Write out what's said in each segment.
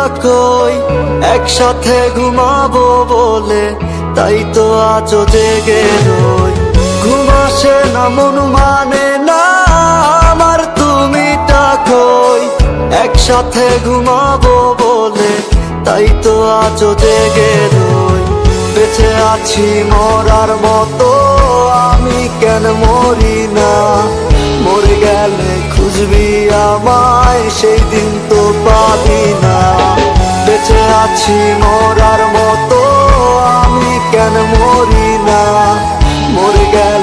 ডাকই একসাথে ঘুমাবো বলে, তাই তো আজও জেগে রই। ঘুম আসে না, মন মানে না, আমার তুমি ডাকই একসাথে ঘুমাবো বলে, তাই তো আজও জেগে রই। বেঁচে আছি মরার মতো, আমি কেন মরি না? মরে গেলে খুঁজবি আমায়, সেই দিন তো পাবি না। আছি মরার মতো আমি কেন মরি না? মরে গেলে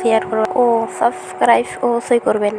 শেয়ার করবেন ও সাবস্ক্রাইব অবশ্যই করবেন।